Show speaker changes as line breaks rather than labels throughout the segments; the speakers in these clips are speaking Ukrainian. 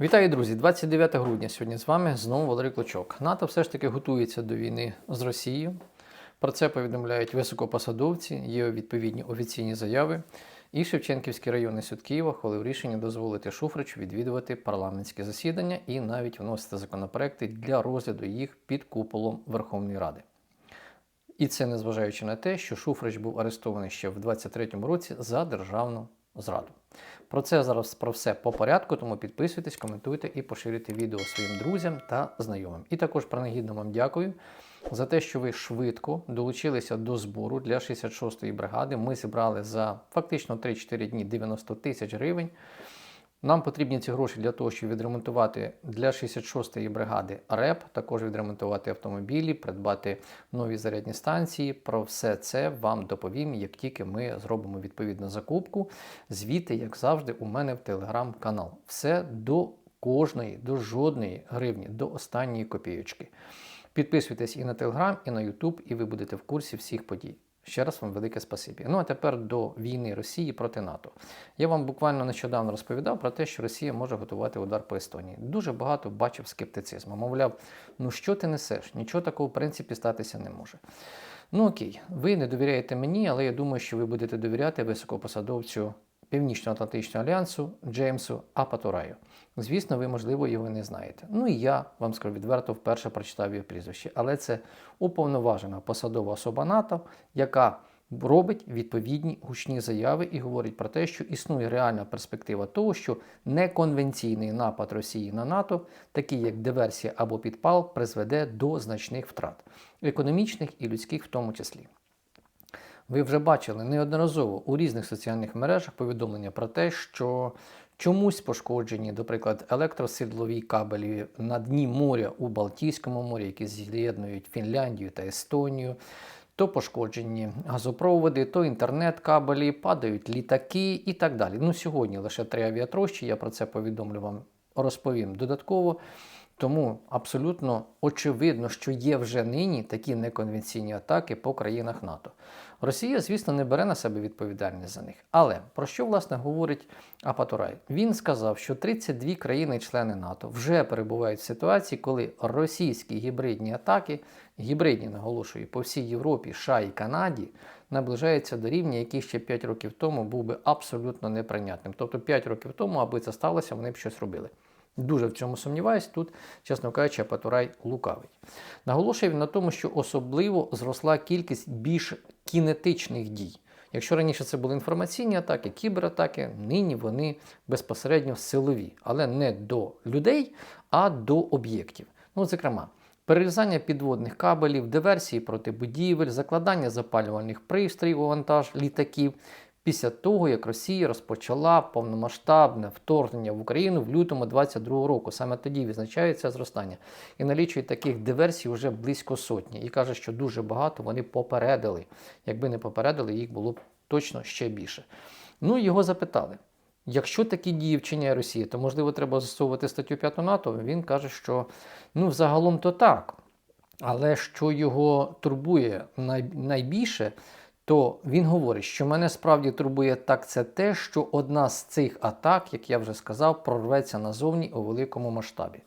Вітаю, друзі! 29 грудня сьогодні з вами знову Валерій Клочок. НАТО все ж таки готується до війни з Росією. Про це повідомляють високопосадовці, є відповідні офіційні заяви. І Шевченківський районний суд Києва ухвалив рішення дозволити Шуфричу відвідувати парламентські засідання і навіть вносити законопроекти для розгляду їх під куполом Верховної Ради. І це незважаючи на те, що Шуфрич був арестований ще в 23-му році за державну зраду. Про це зараз про все по порядку, тому підписуйтесь, коментуйте і поширюйте відео своїм друзям та знайомим. І також принагідно вам дякую за те, що ви швидко долучилися до збору для 66-ї бригади. Ми зібрали за фактично 3-4 дні 90 тисяч гривень. Нам потрібні ці гроші для того, щоб відремонтувати для 66-ї бригади РЕП, також відремонтувати автомобілі, придбати нові зарядні станції. Про все це вам доповім, як тільки ми зробимо відповідну закупку. Звіти, як завжди, у мене в телеграм-канал. Все до кожної, до жодної гривні, до останньої копійочки. Підписуйтесь і на Телеграм, і на Ютуб, і ви будете в курсі всіх подій. Ще раз вам велике спасибі. Ну а тепер до війни Росії проти НАТО. Я вам буквально нещодавно розповідав про те, що Росія може готувати удар по Естонії. Дуже багато бачив скептицизму. Мовляв, ну що ти несеш? Нічого такого в принципі статися не може. Ну окей, ви не довіряєте мені, але я думаю, що ви будете довіряти високопосадовцю Північно-Атлантичного альянсу Джеймсу Апатураю. Звісно, ви, можливо, його не знаєте. Ну і я вам скажу відверто вперше прочитав його прізвище, але це уповноважена посадова особа НАТО, яка робить відповідні гучні заяви і говорить про те, що існує реальна перспектива того, що неконвенційний напад Росії на НАТО, такий як диверсія або підпал, призведе до значних втрат економічних і людських в тому числі. Ви вже бачили неодноразово у різних соціальних мережах повідомлення про те, що чомусь пошкоджені, наприклад, електросидлові кабелі на дні моря у Балтійському морі, які з'єднують Фінляндію та Естонію. То пошкоджені газопроводи, то інтернет-кабелі, падають літаки і так далі. Ну, сьогодні лише три авіатрощі, я про це повідомлю вам, розповім додатково. Тому абсолютно очевидно, що є вже нині такі неконвенційні атаки по країнах НАТО. Росія, звісно, не бере на себе відповідальність за них. Але про що власне говорить Апатурай? Він сказав, що 32 країни-члени НАТО вже перебувають в ситуації, коли російські гібридні атаки, гібридні наголошую, по всій Європі, США і Канаді, наближаються до рівня, який ще 5 років тому був би абсолютно неприйнятним. Тобто 5 років тому, аби це сталося, вони б щось робили. Дуже в цьому сумніваюсь, тут, чесно кажучи, Апатурай лукавить. Наголошує він на тому, що особливо зросла кількість більш кінетичних дій. Якщо раніше це були інформаційні атаки, кібератаки, нині вони безпосередньо силові, але не до людей, а до об'єктів. Ну, зокрема, перерізання підводних кабелів, диверсії проти будівель, закладання запалювальних пристроїв у вантаж літаків, після того, як Росія розпочала повномасштабне вторгнення в Україну в лютому 2022 року. Саме тоді відзначається зростання. І налічують таких диверсій вже близько сотні. І каже, що дуже багато вони попередили. Якби не попередили, їх було б точно ще більше. Ну його запитали. Якщо такі дії вчиняє Росія, то можливо треба застосовувати статтю 5 НАТО. Він каже, що ну, взагалом то так. Але що його турбує найбільше, то він говорить, що мене справді турбує так це те, що одна з цих атак, як я вже сказав, прорветься назовні у великому масштабі.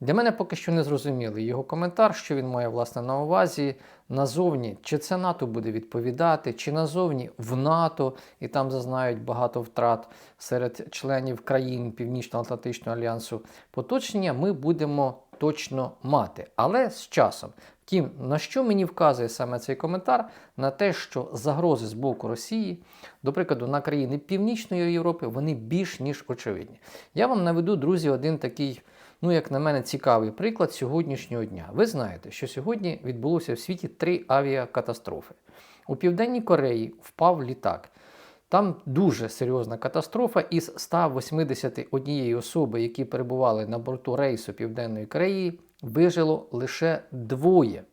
Для мене поки що не зрозумілий його коментар, що він має власне на увазі назовні, чи це НАТО буде відповідати, чи назовні в НАТО, і там зазнають багато втрат серед членів країн Північно-Атлантичного альянсу. Поточнення ми будемо точно мати, але з часом. Втім, на що мені вказує саме цей коментар? На те, що загрози з боку Росії, до прикладу, на країни Північної Європи, вони більш ніж очевидні. Я вам наведу, друзі, один такий, ну, як на мене, цікавий приклад сьогоднішнього дня. Ви знаєте, що сьогодні відбулося в світі три авіакатастрофи. У Південній Кореї впав літак. Там дуже серйозна катастрофа. Із 181 особи, які перебували на борту рейсу Південної Кореї, вижило лише двоє.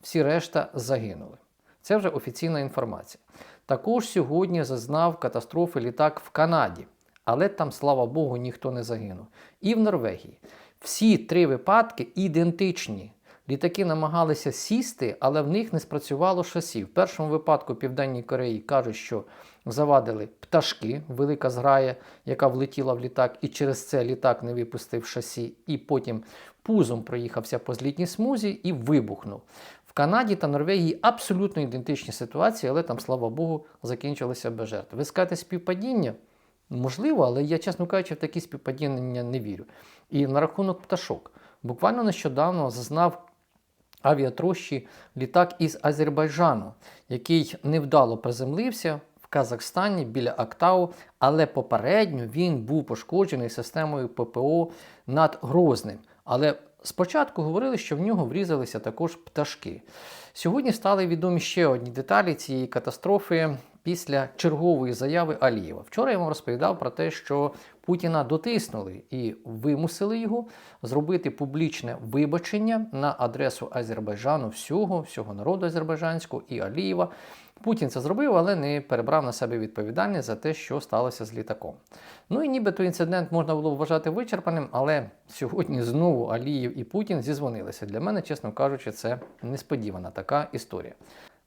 Всі решта загинули. Це вже офіційна інформація. Також сьогодні зазнав катастрофи літак в Канаді, але там, слава Богу, ніхто не загинув. І в Норвегії. Всі три випадки ідентичні. Літаки намагалися сісти, але в них не спрацювало шасі. В першому випадку Південній Кореї кажуть, що завадили пташки, велика зграя, яка влетіла в літак, і через це літак не випустив шасі, і потім пузом проїхався по злітній смузі і вибухнув. В Канаді та Норвегії абсолютно ідентичні ситуації, але там, слава Богу, закінчилося без жертв. Ви скажете співпадіння? Можливо, але я, чесно кажучи, в такі співпадіння не вірю. І на рахунок пташок. Буквально нещодавно зазнав авіатрощі літак із Азербайджану, який невдало приземлився в Казахстані біля Актау, але попередньо він був пошкоджений системою ППО над Грозним. Але спочатку говорили, що в нього врізалися також пташки. Сьогодні стали відомі ще одні деталі цієї катастрофи після чергової заяви Алієва. Вчора я вам розповідав про те, що Путіна дотиснули і вимусили його зробити публічне вибачення на адресу Азербайджану всього, всього народу азербайджанського і Алієва. Путін це зробив, але не перебрав на себе відповідальність за те, що сталося з літаком. Ну і нібито інцидент можна було вважати вичерпаним, але сьогодні знову Алієв і Путін зізвонилися. Для мене, чесно кажучи, це несподівана така історія.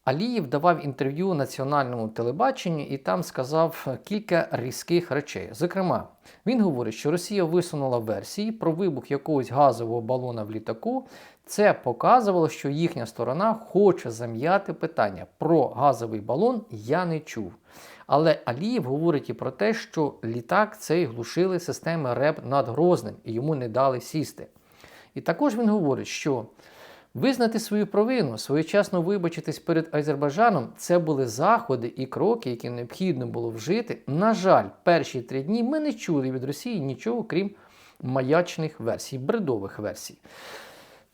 Алієв давав інтерв'ю національному телебаченню і там сказав кілька різких речей. Зокрема, він говорить, що Росія висунула версії про вибух якогось газового балона в літаку. Це показувало, що їхня сторона хоче зам'яти питання про газовий балон. Я не чув. Але Алієв говорить і про те, що літак цей глушили системи РЕБ над Грозним і йому не дали сісти. І також він говорить, що Визнати свою провину, своєчасно вибачитись перед Азербайджаном це були заходи і кроки, які необхідно було вжити. На жаль, перші три дні ми не чули від Росії нічого, крім маячних версій, бредових версій.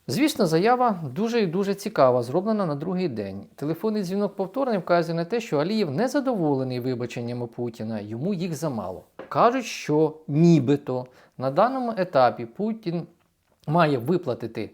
Звісно, заява дуже і дуже цікава, зроблена на другий день. Телефонний дзвінок повторний вказує на те, що Алієв не задоволений вибаченнями Путіна, йому їх замало. Кажуть, що нібито на даному етапі Путін має виплатити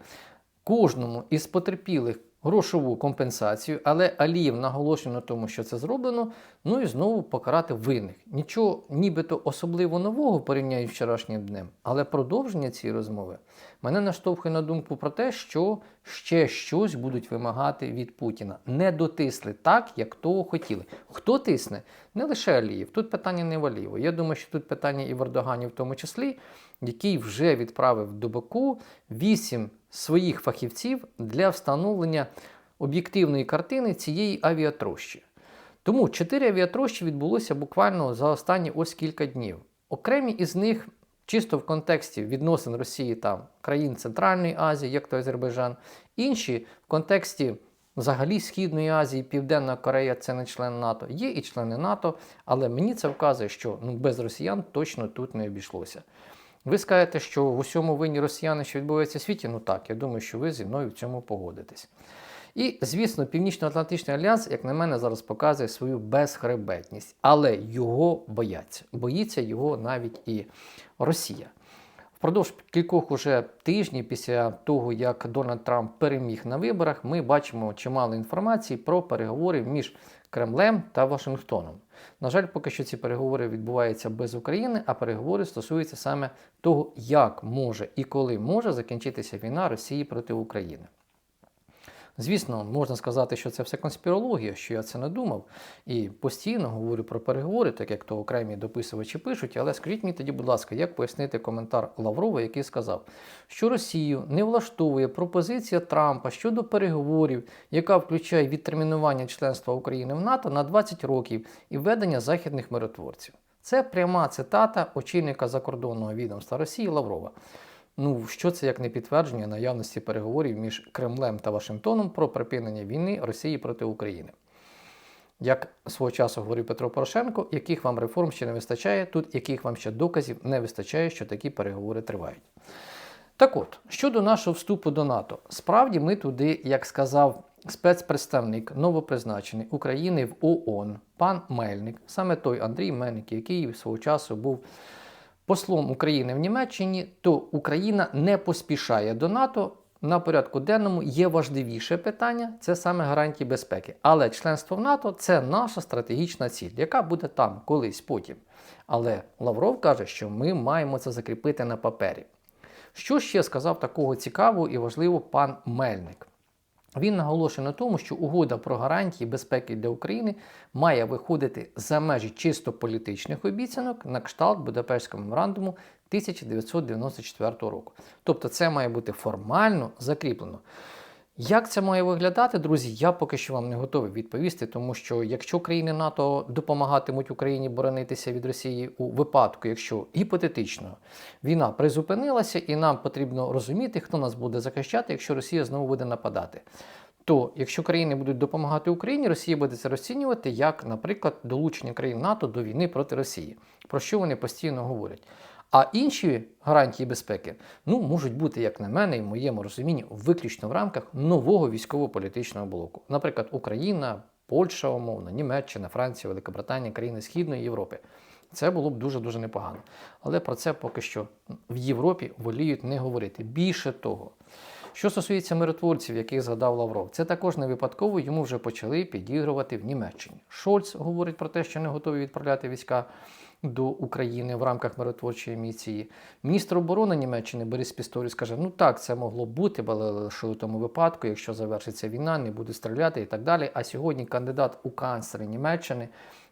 кожному із потерпілих грошову компенсацію, але Алієв наголошує на тому, що це зроблено, ну і знову покарати винних. Нічого нібито особливо нового порівняють з вчорашнім днем, але продовження цієї розмови мене наштовхує на думку про те, що ще щось будуть вимагати від Путіна. Не дотисли так, як того хотіли. Хто тисне? Не лише Алієв. Тут питання не в Алієву. Я думаю, що тут питання і в Ердогані в тому числі, який вже відправив до Баку вісім своїх фахівців для встановлення об'єктивної картини цієї авіатрощі. Тому чотири авіатрощі відбулося буквально за останні ось кілька днів. Окремі із них чисто в контексті відносин Росії та країн Центральної Азії, як то Азербайджан, інші в контексті взагалі Східної Азії, Південна Корея це не член НАТО, є і члени НАТО, але мені це вказує, що ну, без росіян точно тут не обійшлося. Ви скажете, що в усьому винні росіяни, що відбувається в світі? Ну так, я думаю, що ви зі мною в цьому погодитесь. І, звісно, Північно-Атлантичний альянс, як на мене, зараз показує свою безхребетність, але його бояться. Боїться його навіть і Росія. Впродовж кількох уже тижнів після того, як Дональд Трамп переміг на виборах, ми бачимо чимало інформації про переговори між Кремлем та Вашингтоном. На жаль, поки що ці переговори відбуваються без України, а переговори стосуються саме того, як може і коли може закінчитися війна Росії проти України. Звісно, можна сказати, що це все конспірологія, що я це не думав. І постійно говорю про переговори, так як то окремі дописувачі пишуть. Але скажіть мені тоді, будь ласка, як пояснити коментар Лаврова, який сказав, що Росію не влаштовує пропозиція Трампа щодо переговорів, яка включає відтермінування членства України в НАТО на 20 років і введення західних миротворців. Це пряма цитата очільника закордонного відомства Росії Лаврова. Ну, що це як не підтвердження наявності переговорів між Кремлем та Вашингтоном про припинення війни Росії проти України? Як свого часу говорив Петро Порошенко, яких вам реформ ще не вистачає, тут яких вам ще доказів не вистачає, що такі переговори тривають. Так от, щодо нашого вступу до НАТО, справді ми туди, як сказав спецпредставник новопризначений України в ООН, пан Мельник, саме той Андрій Мельник, який свого часу був послом України в Німеччині, то Україна не поспішає до НАТО. На порядку денному є важливіше питання це саме гарантії безпеки. Але членство в НАТО це наша стратегічна ціль, яка буде там колись потім. Але Лавров каже, що ми маємо це закріпити на папері. Що ще сказав такого цікавого і важливого пан Мельник? Він наголошує на тому, що угода про гарантії безпеки для України має виходити за межі чисто політичних обіцянок на кшталт Будапештського меморандуму 1994 року. Тобто це має бути формально закріплено. Як це має виглядати, друзі? Я поки що вам не готовий відповісти, тому що якщо країни НАТО допомагатимуть Україні боронитися від Росії у випадку, якщо гіпотетично війна призупинилася, і нам потрібно розуміти, хто нас буде захищати, якщо Росія знову буде нападати. То якщо країни будуть допомагати Україні, Росія буде це розцінювати як, наприклад, долучення країн НАТО до війни проти Росії, про що вони постійно говорять. А інші гарантії безпеки ну, можуть бути, як на мене, і в моєму розумінні, виключно в рамках нового військово-політичного блоку. Наприклад, Україна, Польща, умовно, Німеччина, Франція, Великобританія, країни Східної Європи. Це було б дуже-дуже непогано. Але про це поки що в Європі воліють не говорити. Більше того, що стосується миротворців, яких згадав Лавров, це також не випадково йому вже почали підігрувати в Німеччині. Шольц говорить про те, що не готові відправляти війська до України в рамках миротворчої місії. Міністр оборони Німеччини Борис Пісторіс каже: ну так, це могло бути, але лише у тому випадку, якщо завершиться війна, не буде стріляти і так далі. А сьогодні кандидат у канцлери Німеччини.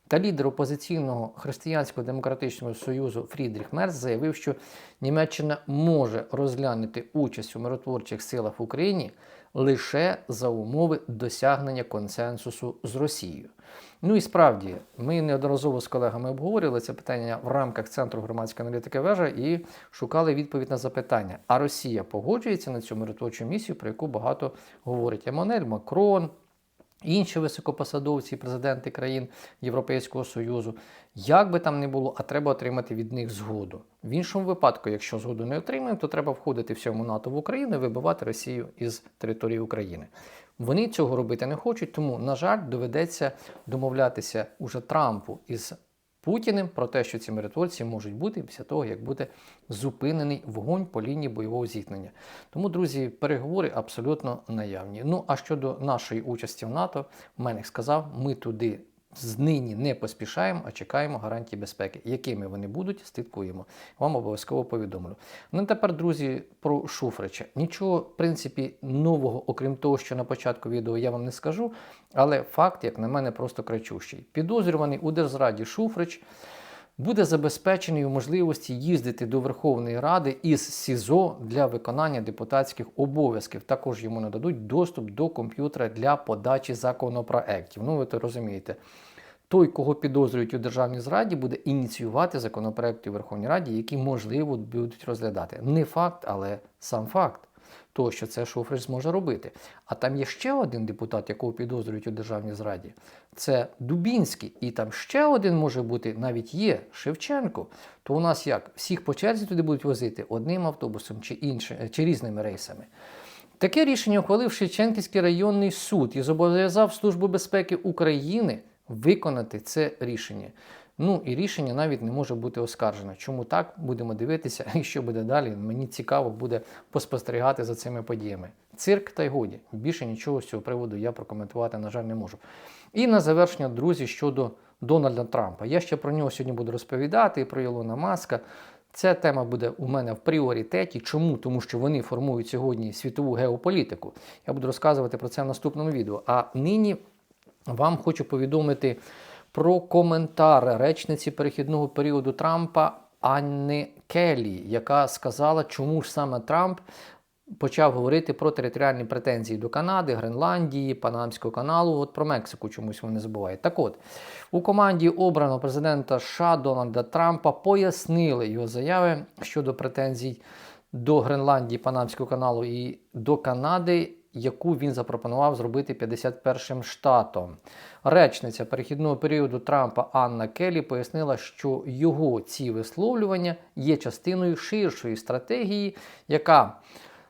Та лідер опозиційного християнського демократичного союзу Фрідріх Мерц заявив, що Німеччина може розглянути участь у миротворчих силах в Україні лише за умови досягнення консенсусу з Росією. Ну і справді, ми неодноразово з колегами обговорювали це питання в рамках Центру громадської аналітики вежа і шукали відповідь на запитання: а Росія погоджується на цю миротворчу місію, про яку багато говорить Еммануель Макрон. Інші високопосадовці, президенти країн Європейського Союзу, як би там не було, а треба отримати від них згоду. В іншому випадку, якщо згоду не отримаємо, то треба входити всьому НАТО в Україну і вибивати Росію із території України. Вони цього робити не хочуть, тому, на жаль, доведеться домовлятися уже Трампу із Путіним про те, що ці миротворці можуть бути після того, як буде зупинений вогонь по лінії бойового зіткнення. Тому, друзі, переговори абсолютно наявні. Ну а щодо нашої участі в НАТО, Мених сказав, ми туди Знині не поспішаємо, а чекаємо гарантії безпеки. Якими вони будуть, слідкуємо. Вам обов'язково повідомлю. Ну тепер, друзі, про Шуфрича. Нічого, в принципі, нового, окрім того, що на початку відео я вам не скажу, але факт, як на мене, просто кричущий. Підозрюваний у Держзраді Шуфрич буде забезпечений у можливості їздити до Верховної Ради із СІЗО для виконання депутатських обов'язків. Також йому нададуть доступ до комп'ютера для подачі законопроектів. Ну, ви то розумієте. Той, кого підозрюють у державній зраді, буде ініціювати законопроекти у Верховній Раді, які можливо будуть розглядати. Не факт, але сам факт того, що це Шуфрич зможе робити. А там є ще один депутат, якого підозрюють у державній зраді. Це Дубінський. І там ще один може бути, навіть є Шевченко. То у нас як? Всіх по черзі туди будуть возити одним автобусом чи іншим, чи різними рейсами. Таке рішення ухвалив Шевченківський районний суд і зобов'язав Службу безпеки України виконати це рішення. Ну і рішення навіть не може бути оскаржено. Чому так? Будемо дивитися, і що буде далі. Мені цікаво буде поспостерігати за цими подіями. Цирк та й годі. Більше нічого з цього приводу я прокоментувати, на жаль, не можу. І на завершення, друзі, щодо Дональда Трампа. Я ще про нього сьогодні буду розповідати і про Ілона Маска. Ця тема буде у мене в пріоритеті. Чому? Тому що вони формують сьогодні світову геополітику. Я буду розказувати про це в наступному відео. А нині вам хочу повідомити про коментар речниці перехідного періоду Трампа Анни Келлі, яка сказала, чому ж саме Трамп почав говорити про територіальні претензії до Канади, Гренландії, Панамського каналу. От про Мексику чомусь вони забувають. Так от, у команді обраного президента США Дональда Трампа пояснили його заяви щодо претензій до Гренландії, Панамського каналу і до Канади яку він запропонував зробити 51-м штатом. Речниця перехідного періоду Трампа Анна Келлі пояснила, що його ці висловлювання є частиною ширшої стратегії, яка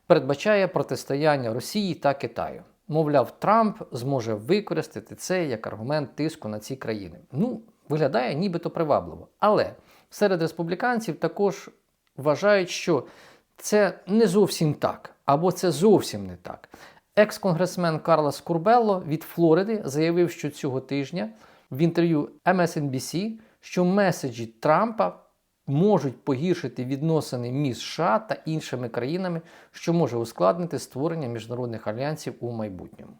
передбачає протистояння Росії та Китаю. Мовляв, Трамп зможе використати це як аргумент тиску на ці країни. Ну, виглядає нібито привабливо. Але серед республіканців також вважають, що це не зовсім так, або це зовсім не так. Екс-конгресмен Карлос Курбелло від Флориди заявив, що цього тижня в інтерв'ю MSNBC, що меседжі Трампа можуть погіршити відносини між США та іншими країнами, що може ускладнити створення міжнародних альянсів у майбутньому.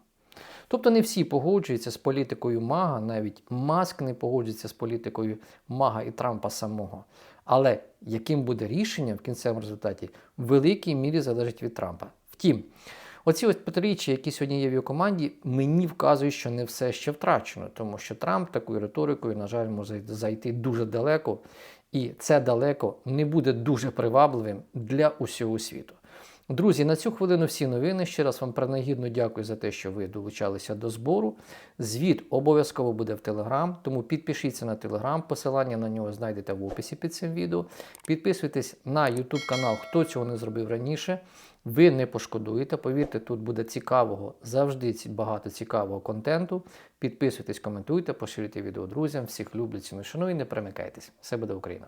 Тобто не всі погоджуються з політикою Мага, навіть Маск не погоджується з політикою Мага і Трампа самого. Але яким буде рішення в кінцевому результаті, в великій мірі залежить від Трампа. Втім, оці ось протиріччя, які сьогодні є в його команді, мені вказують, що не все ще втрачено, тому що Трамп такою риторикою, на жаль, може зайти дуже далеко, і це далеко не буде дуже привабливим для усього світу. Друзі, на цю хвилину всі новини. Ще раз вам принагідно дякую за те, що ви долучалися до збору. Звіт обов'язково буде в Телеграм, тому підпишіться на Телеграм, посилання на нього знайдете в описі під цим відео. Підписуйтесь на YouTube канал, хто цього не зробив раніше. Ви не пошкодуєте. Повірте, тут буде цікавого, завжди багато цікавого контенту. Підписуйтесь, коментуйте, поширюйте відео друзям. Всіх люблю, ціну шану і не перемикайтесь. Все буде Україна!